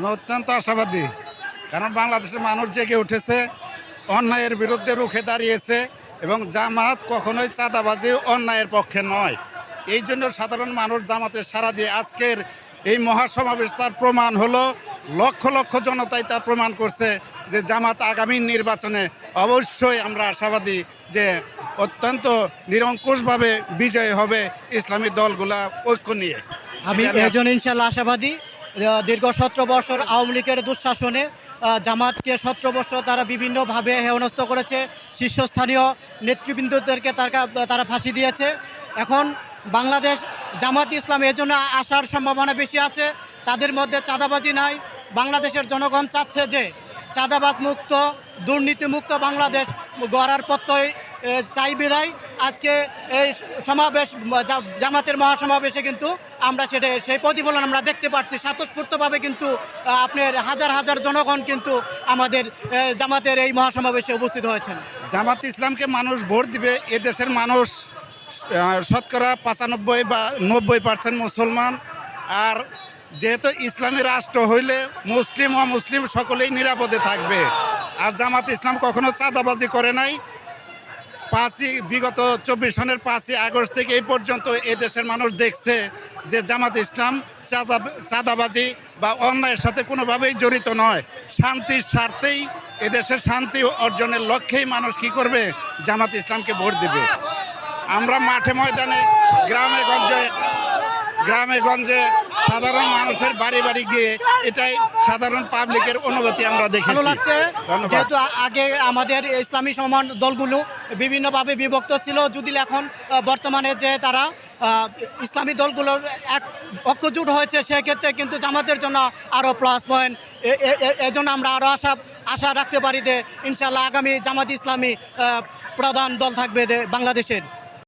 আমি অত্যন্ত আশাবাদী কারণ বাংলাদেশের মানুষ জেগে উঠেছে অন্যায়ের বিরুদ্ধে রুখে দাঁড়িয়েছে এবং জামাত কখনোই চাঁদাবাজি অন্যায়ের পক্ষে নয়। এই জন্য সাধারণ মানুষ জামাতের সারা দিয়ে আজকের এই মহাসমাবেশ তার প্রমাণ হলো লক্ষ লক্ষ জনতাই তা প্রমাণ করছে যে জামাত আগামী নির্বাচনে অবশ্যই আমরা আশাবাদী যে অত্যন্ত নিরঙ্কুশভাবে বিজয় হবে ইসলামী দলগুলা ঐক্য নিয়ে। আমি একজন ইনশাল্লাহ আশাবাদী। দীর্ঘ সতেরো বছর আওয়ামী লীগের দুঃশাসনে জামাতকে সতেরো বছর তারা বিভিন্নভাবে হেনস্থ করেছে, শীর্ষস্থানীয় নেতৃবৃন্দদেরকে তারা তারা ফাঁসি দিয়েছে। এখন বাংলাদেশ জামাত ইসলাম এর জন্য আসার সম্ভাবনা বেশি আছে, তাদের মধ্যে চাঁদাবাজি নাই। বাংলাদেশের জনগণ চাচ্ছে যে চাঁদাবাজ মুক্ত দুর্নীতিমুক্ত বাংলাদেশ গড়ার প্রত্যয় চাই বিদায়। আজকে এই সমাবেশ জামাতের মহাসমাবেশে কিন্তু আমরা সেটা, সেই প্রতিফলন আমরা দেখতে পাচ্ছি। স্বতঃস্ফূর্তভাবে কিন্তু আপনার হাজার হাজার জনগণ কিন্তু আমাদের জামাতের এই মহাসমাবেশে উপস্থিত হয়েছেন। জামাত ইসলামকে মানুষ ভোট দিবে, এ দেশের মানুষ শতকরা পঁচানব্বই বা নব্বই পার্সেন্ট মুসলমান। আর যেহেতু ইসলামী রাষ্ট্র হইলে মুসলিম ও মুসলিম সকলেই নিরাপদে থাকবে। আর জামাত ইসলাম কখনো চাঁদাবাজি করে নাই পাঁচই, বিগত চব্বিশ সনের পাঁচই আগস্ট থেকে এই পর্যন্ত দেশের মানুষ দেখছে যে জামাত ইসলাম চাঁদা, চাঁদাবাজি বা অন্যায়ের সাথে কোনোভাবেই জড়িত নয়। শান্তির স্বার্থেই এদেশের শান্তি অর্জনের লক্ষ্যেই মানুষ কি করবে? জামাত ইসলামকে ভোট দেবে। আমরা মাঠে ময়দানে, গ্রামে গঞ্জে গ্রামে গঞ্জে সাধারণ মানুষের বাড়ি বাড়ি গিয়ে এটাই সাধারণ পাবলিকের অনুভূতি আমরা লাগছে যেহেতু আগে আমাদের ইসলামী সমান দলগুলো বিভিন্নভাবে বিভক্ত ছিল যদি এখন বর্তমানে যে তারা ইসলামী দলগুলোর এক ঐক্যজোট হয়েছে সেক্ষেত্রে কিন্তু জামাতের জন্য আরও প্লাস পয়েন্ট এজন্য আমরা আরও আশা আশা রাখতে পারি যে ইনশাল্লাহ আগামী জামাত ইসলামী প্রধান দল থাকবে বাংলাদেশের।